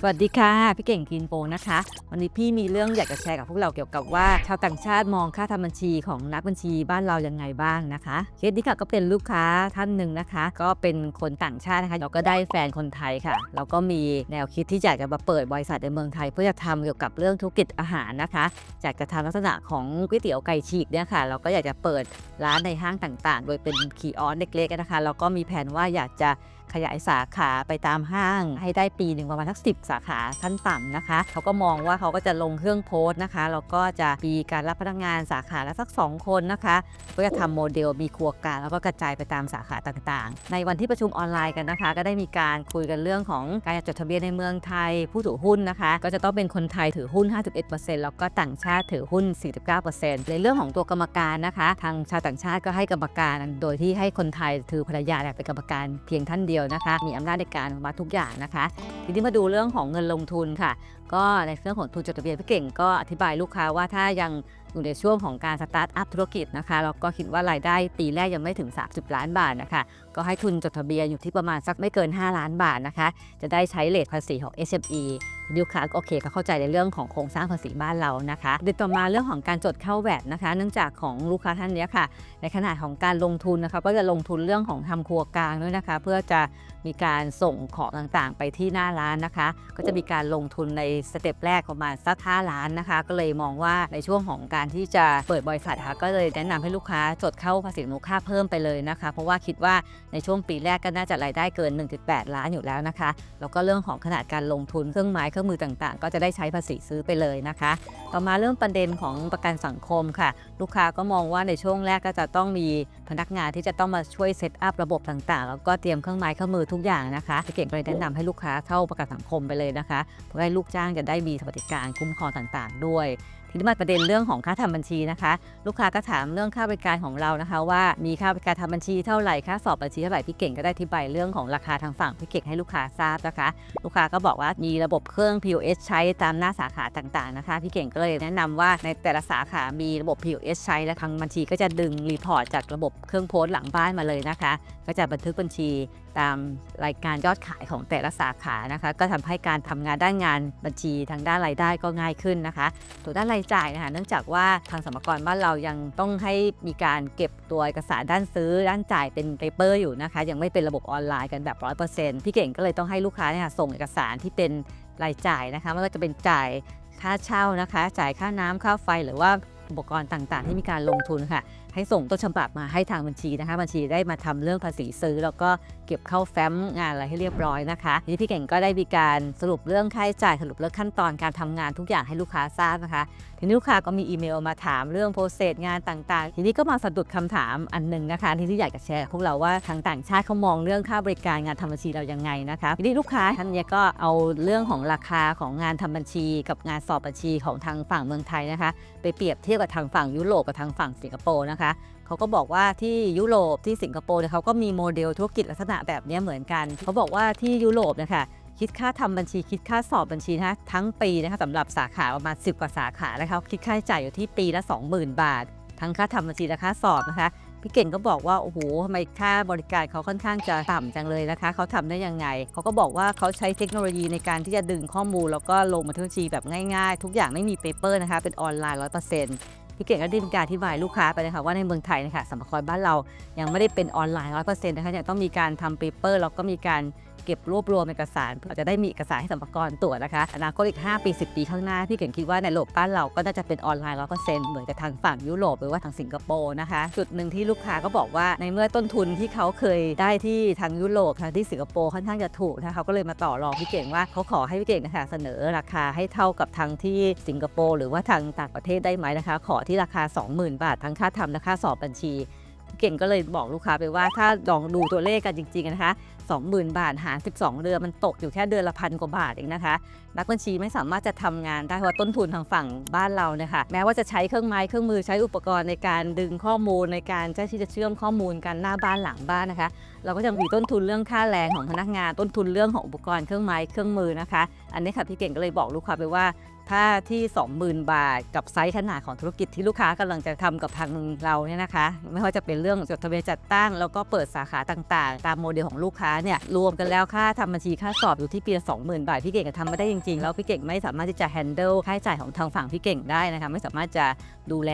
สวัสดีค่ะ พี่เก่งกินโปนะคะ วันนี้พี่มีเรื่องอยากจะแชร์กับพวกเราเกี่ยวกับว่า ชาวต่างชาติมองค่าทำบัญชีของนักบัญชีบ้านเรายังไงบ้างนะคะ เคสนี้ค่ะก็เป็นลูกค้าท่านหนึ่งนะคะ ก็เป็นคนต่างชาตินะคะเราก็ได้แฟนคนไทยค่ะ เราก็มีแนวคิดที่อยากจะมาเปิดบริษัทในเมืองไทย เพื่อจะทำเกี่ยวกับเรื่องธุรกิจอาหารนะคะอยากจะทำลักษณะของก๋วยเตี๋ยวไก่ฉีกเนี่ยค่ะ เราก็อยากจะเปิดร้านในห้างต่างๆ โดยเป็นคีออสเล็กๆนะคะเราก็มีแผนว่าอยากจะ ขยายสาขาไปตามห้าง ให้ได้ปีหนึ่งประมาณทักสิสาขาขั้นต่ำนะคะเขาก็มองว่าเขาก็จะลงเครื่องโพสต์นะคะแล้วก็จะมีการรับพนักงานสาขาละสัก 2 คนนะคะก็จะทำโมเดลมีครัวกางแล้วก็กระจายไปตามสาขาต่างๆ ในวันที่ประชุมออนไลน์กันนะคะ ก็ได้มีการคุยกันเรื่องของการจดทะเบียนในเมืองไทย ผู้ถือหุ้นนะคะ ก็จะต้องเป็นคนไทยถือหุ้น 51%แล้วก็ต่างชาติถือหุ้น 49%ในเรื่องของตัวกรรมการนะคะ ทางชาวต่างชาติก็ให้กรรมการ โดยที่ให้คนไทยถือภรรยาเป็นกรรมการเพียงท่านเดียวนะคะ มีอำนาจในการมาทุกอย่างนะคะ ทีนี้มาดูเรื่องของเงินลงทุนค่ะ ก็ในเรื่องของทุนจดทะเบียนพี่เก่งก็อธิบายลูกค้าว่าถ้ายังอยู่ในช่วงของการสตาร์ทอัพธุรกิจนะคะเราก็คิดว่ารายได้ปีแรกยังไม่ถึง 30 ล้านบาทนะคะ ก็ให้ทุนจดทะเบียนอยู่ที่ประมาณสักไม่เกิน 5 ล้านบาทนะคะ จะได้ใช้เลทภาษีของ SME ลูกค้าก็โอเคก็เข้าใจในเรื่องของโครงสร้างภาษีบ้านเรานะคะเดี๋ยวต่อมาเรื่องของการจดเข้าแวดนะคะ เนื่องจากของลูกค้าท่านนี้ค่ะ ในขนาดของการลงทุนนะคะก็จะลงทุนเรื่องของทำครัวกลางด้วยนะคะ เพื่อจะมีการส่งของต่างๆ ไปที่หน้าร้านนะคะ ก็จะมีการลงทุนในสเต็ปแรกประมาณสัก5ล้านนะคะ ก็เลยมองว่าในช่วงของการการที่จะเปิดบริษัทค่ะก็เลยแนะนำให้ลูกค้าจดเข้าภาษีมูลค่าเพิ่มไปเลยนะคะ เพราะว่าคิดว่าในช่วงปีแรกก็น่าจะรายได้เกิน 1.8 ล้านอยู่แล้วนะคะ แล้วก็เรื่องของขนาดการลงทุนเครื่องไม้เครื่องมือต่างๆ ก็จะได้ใช้ภาษีซื้อไปเลยนะคะ ต่อมาเรื่องประเด็นของประกันสังคมค่ะ ลูกค้าก็มองว่าในช่วงแรกก็จะต้องมีพนักงานที่จะต้องมาช่วยเซตอัพระบบต่างๆ แล้วก็เตรียมเครื่องไม้เครื่องมือทุกอย่างนะคะพี่เก่งก็เลยแนะนำให้ลูกค้าเข้าประกันสังคมไปเลยนะคะ เพื่อให้ลูกจ้างจะได้มีสวัสดิการคุ้มครองต่างๆ ด้วย ทีนี้มาประเด็นเรื่องของค่าทำบัญชีนะคะ ลูกค้าก็ถามเรื่องค่าบริการของเรานะคะ ว่ามีค่าบริการทำบัญชีเท่าไหร่ค่าสอบบัญชีเท่าไหร่พี่เก่งก็ได้อธิบายเรื่องของราคาทางฝั่งพี่เก่งให้ลูกค้าทราบนะคะ ลูกค้าก็บอกว่ามีระบบเครื่อง POS ใช้ตามหน้าสาขาต่างๆนะคะ พี่เก่งก็เลยแนะนำว่าในแต่ละสาขา มีระบบ POS ใช้และทางบัญชีก็จะดึงรีพอร์ตจากระบบเครื่องโพสต์หลังบ้านมาเลยนะคะ ก็จะบันทึกบัญชี ตามรายการยอดขายของแต่ละสาขานะคะ ก็ทำให้การทำงานด้านงานบัญชีทางด้านรายได้ก็ง่ายขึ้นนะคะตัวด้านรายจ่ายนะคะ เนื่องจากว่าทางสมรกรบ้านเรายังต้องให้มีการเก็บตัวเอกสารด้านซื้อด้านจ่ายเป็นเปเปอร์อยู่นะคะ ยังไม่เป็นระบบออนไลน์กันแบบ100%พี่เก่งก็เลยต้องให้ลูกค้าเนี่ยส่งเอกสารที่เป็นรายจ่ายนะคะไม่ว่าจะเป็นจ่ายค่าเช่านะคะ จ่ายค่าน้ำค่าไฟหรือว่าอุปกรณ์ต่างๆ ที่มีการลงทุนค่ะ ให้ส่งต้นฉบับมาให้ทางบัญชีนะคะ บัญชีได้มาทำเรื่องภาษีซื้อ แล้วก็ เก็บเข้าแฟ้มงานอะไรให้เรียบร้อยนะคะทีนี้พี่เก่งก็ได้มีการสรุปเรื่องค่าใช้จ่ายสรุปเรื่องขั้นตอนการทำงานทุกอย่างให้ลูกค้าทราบนะคะ ทีนี้ลูกค้าก็มีอีเมลมาถามเรื่องโปรเซสงานต่างๆ ทีนี้ก็มาสะดุดคำถามอันหนึ่งนะคะที่ที่อยากจะแชร์พวกเราว่าทางต่างชาติเขามองเรื่องค่าบริการงานทำบัญชีเรายังไงนะคะทีนี้ลูกค้าท่านเนี้ยก็เอาเรื่องของราคาของงานทำบัญชี กับงานสอบบัญชีของทางฝั่งเมืองไทยนะคะ ไปเปรียบเทียบกับทางฝั่งยุโรปกับทางฝั่งสิงคโปร์นะคะ เขาก็บอกว่าที่ยุโรปที่สิงคโปร์เนี่ยเขาก็มีโมเดลธุรกิจลักษณะแบบนี้เหมือนกัน เขาบอกว่าที่ยุโรปนะคะคิดค่าทำบัญชีคิดค่าสอบบัญชีนะทั้งปีนะคะสำหรับสาขาประมาณ 10 กว่าสาขานะคะคิดค่าใช้จ่ายอยู่ที่ปีละ 20,000 บาท ทั้งค่าทำบัญชีและค่าสอบนะคะพี่เก่งก็บอกว่าโอ้โหทำไมค่าบริการเขาค่อนข้างจะต่ำจังเลยนะคะ เขาทำได้ยังไง เขาก็บอกว่าเขาใช้เทคโนโลยีในการที่จะดึงข้อมูล แล้วก็ลงบันทึกชีแบบง่ายๆ ทุกอย่างไม่มีเปเปอร์นะคะ เป็นออนไลน์100% พี่เก่งก็ได้มีการอธิบายลูกค้าไปนะคะว่าในเมืองไทยนะคะสัมภาระบ้านเรายังไม่ได้เป็นออนไลน์ร้อยเปอร์เซ็นต์นะคะยังต้องมีการทำเปเปอร์แล้วก็มีการ เก็บรวบรวมเอกสารเพื่อจะได้มีเอกสารให้สัมภาระตรวจนะคะอนาคตอีก 5 ปี 10 ปีข้างหน้าพี่เก่งคิดว่าในโลกบ้านเราก็น่าจะเป็นออนไลน์100%เหมือนกับทางฝั่งยุโรปหรือว่าทางสิงคโปร์นะคะ จุดหนึ่งที่ลูกค้าก็บอกว่าในเมื่อต้นทุนที่เขาเคยได้ที่ทางยุโรปทางที่สิงคโปร์ค่อนข้างจะถูกนะคะเขาก็เลยมาต่อรองพี่เก่งว่าเขาขอให้พี่เก่งนะคะเสนอราคาให้เท่ากับทางที่สิงคโปร์หรือว่าทางต่างประเทศได้ไหมนะคะ ขอที่ราคา 20,000 บาททั้งค่าทำและค่าสอบบัญชี เก่งก็เลยบอกลูกค้าไปว่าถ้าลองดูตัวเลขกันจริงๆนะคะ 20,000 บาท หาร 12 เดือนมันตกอยู่แค่เดือนละพันกว่าบาทเองนะคะ นักบัญชีไม่สามารถจะทำงานได้เพราะว่าต้นทุนทางฝั่งบ้านเราเนี่ยค่ะแม้ว่าจะใช้เครื่องไม้เครื่องมือใช้อุปกรณ์ในการดึงข้อมูลในการใช้ที่จะเชื่อมข้อมูลกันหน้าบ้านหลังบ้านนะคะ เราก็จะมีต้นทุนเรื่องค่าแรงของพนักงานต้นทุนเรื่องของอุปกรณ์เครื่องไม้เครื่องมือนะคะ อันนี้ค่ะพี่เก่งก็เลยบอกลูกค้าไปว่า ค่าที่ 20,000 บาท กับไซส์ขนาดของธุรกิจที่ลูกค้ากำลังจะทำกับทางเราเนี่ยนะคะ ไม่ว่าจะเป็นเรื่องจดทะเบียนจัดตั้ง แล้วก็เปิดสาขาต่างๆ ตามโมเดลของลูกค้าเนี่ยรวมกันแล้วค่าทำบัญชีค่าสอบอยู่ที่ปีละ20,000 บาท พี่เก่งก็ทำไม่ได้จริงๆ แล้วพี่เก่งไม่สามารถที่จะ handle ค่าใช้จ่ายของทางฝั่งพี่เก่งได้นะคะไม่สามารถจะดูแล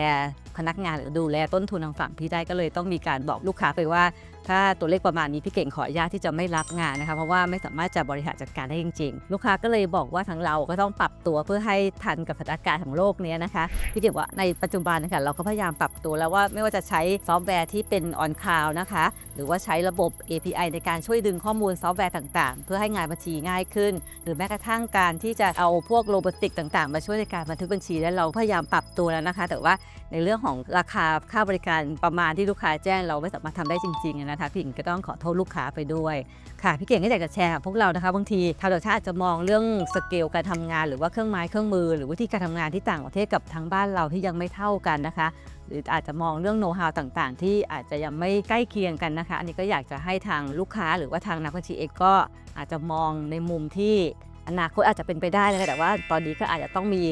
พนักงานหรือดูแลต้นทุนทางฝั่งพี่ได้ก็เลยต้องมีการบอกลูกค้าไปว่า ถ้าตัวเลขประมาณนี้พี่เก่งขออนุญาตที่จะไม่รับงานนะคะเพราะว่าไม่สามารถจะบริหารจัดการได้จริง ๆ ลูกค้าก็เลยบอกว่าทางเราก็ต้องปรับตัวเพื่อให้ทันกับสถานการณ์ของโลกนี้นะคะพี่เก่งว่าในปัจจุบันนะคะเราก็พยายามปรับตัวแล้วว่าไม่ว่าจะใช้ซอฟต์แวร์ที่เป็นออนคลาวนะคะ หรือว่าใช้ระบบ API ในการช่วยดึงข้อมูลซอฟต์แวร์ต่างๆ เพื่อให้งานบัญชีง่ายขึ้น หรือแม้กระทั่งการที่จะเอาพวกโรบอติกต่างๆ มาช่วยในการบันทึกบัญชีและเราพยายามปรับตัวแล้วนะคะ แต่ว่าในเรื่องของราคาค่าบริการประมาณที่ลูกค้าแจ้งเราไม่สามารถทำได้จริงๆนะคะพี่เก่งก็ต้องขอโทษลูกค้าไปด้วยค่ะพี่เก่งก็อยากจะแชร์กับพวกเรานะคะบางทีชาวต่างชาติอาจจะมองเรื่องสเกลการทำงานหรือว่าเครื่องไม้เครื่องมือ หรือวิธีการทำงานที่ต่างประเทศกับทางบ้านเราที่ยังไม่เท่ากันนะคะหรืออาจจะมองเรื่องโน้ตฮาวต่างๆ ที่อาจจะยังไม่ใกล้เคียงกันนะคะ อันนี้ก็อยากจะให้ทางลูกค้าหรือว่าทางนักบัญชีเองก็อาจจะมองในมุมที่อนาคตอาจจะเป็นไปได้เลยแต่ว่าตอนนี้ก็อาจจะต้องมี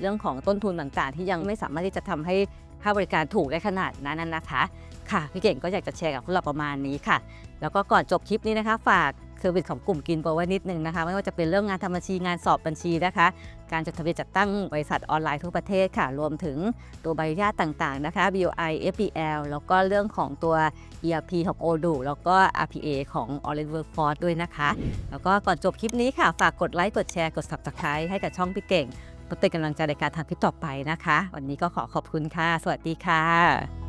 เรื่องของต้นทุนต่างๆ ที่ยังไม่สามารถที่จะทำให้ค่าบริการถูกได้ขนาดนั้นนะคะ ค่ะ พี่เก่งก็อยากจะแชร์กับพวกเราประมาณนี้ค่ะ แล้วก็ก่อนจบคลิปนี้นะคะ ฝากเซอร์วิสของกลุ่มกินโปรไว้นิดนึงนะคะ ไม่ว่าจะเป็นเรื่องงานทำบัญชีงานสอบบัญชีนะคะ การจดทะเบียนจัดตั้งบริษัทออนไลน์ทั่วประเทศค่ะ รวมถึงตัวใบอนุญาตต่างๆนะคะ BOI FBL แล้วก็เรื่องของตัว ERP ของ Odoo แล้วก็ RPA ของ Orange Workforce ด้วยนะคะ แล้วก็ก่อนจบคลิปนี้ค่ะ ฝากกดไลค์กดแชร์กด Subscribe ให้กับช่องพี่เก่งเพื่อเป็นกำลังใจในการทำคลิปต่อไปนะคะ วันนี้ก็ขอขอบคุณค่ะ สวัสดีค่ะ